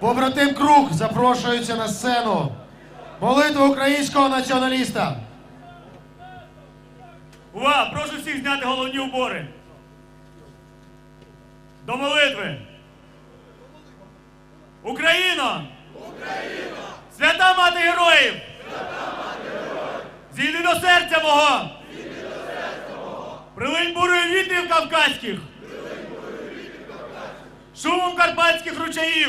Побратим Круг запрошується на сцену. Молитва українського націоналіста. Увага! Прошу всіх зняти головні убори. До молитви. Україно! Україно! Свята мати героїв! Свята мати героїв! Зійди до серця мого! Зійди до серця мого! Прилинь бурою вітрів кавказьких! Прилинь бурою вітрів кавказьких! Шумом карпатських ручаїв!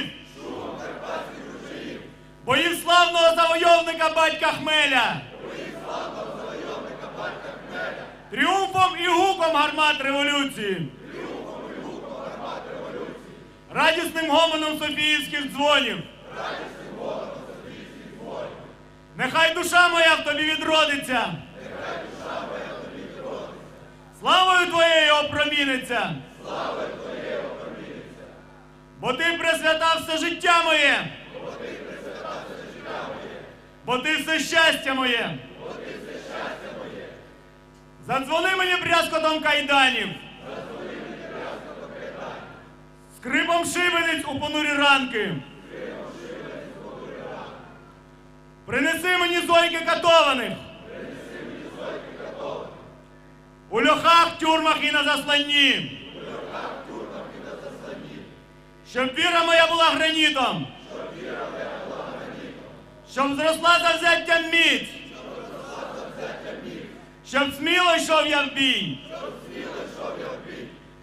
Шумом карпатських ручаїв! Боїв славного завойовника батька Хмеля! Тріумфом і гуком гармат революції. Тріумфом і гуком гармат революції. Радісним гомоном Софіївських дзвонів. Радісним гомоном Софіївських дзвонів. Нехай душа моя в тобі відродиться. Нехай душа моя в тобі відродиться. Славою твоєю опроміниться. Славою твоєю опроміниться. Бо ти присвятав все життя моє. Бо ти присвятав все життя моє. Бо ти все щастя моє. Задзвони мені брязкотом кайданів. Скрипом шибениць у понурі ранки. Принеси мені зойки катованих. У льохах, тюрмах і на засланні. Щоб віра моя була гранітом. Щоб зросла завзяттям міць. Щоб сміло йшов я в бій.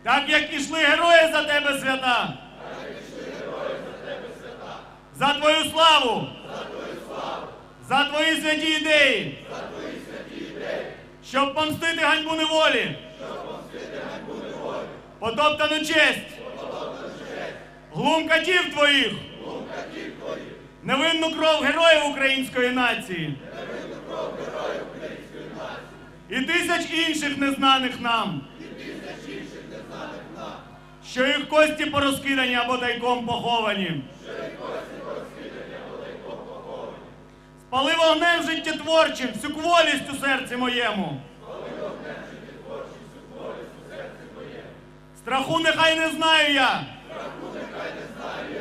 Так як ішли герої за тебе свята. За твою славу. За твої святі ідеї. Щоб помстити ганьбу неволі. Потоптану честь. Глум катів твоїх. Невинну кров героїв української нації. І тисяч інших незнаних нам. Що їх кості порозкидані або тайком поховані. Спали вогнем життєтворчим всю кволість у серці моєму. Страху нехай не знаю я. Не знаю,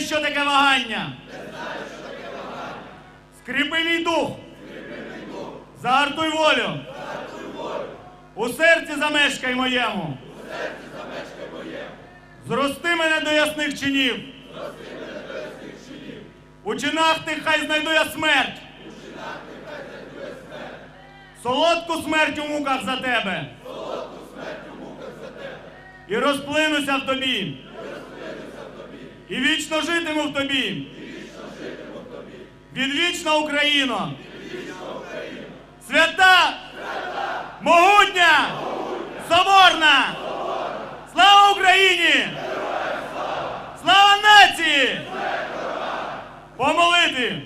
що таке вагання. Скріпи мій дух. Загартуй волю. У серці замешкай моєму. Зрости мене до ясних чинів. У чинах тих хай знайду я смерть. Солодку смерть у муках за тебе. І розплинуся в тобі. І вічно житиму в тобі. Відвічна Україна, Свята! Могутня! Соборна! Слава Україні! Слава нації! Помолити!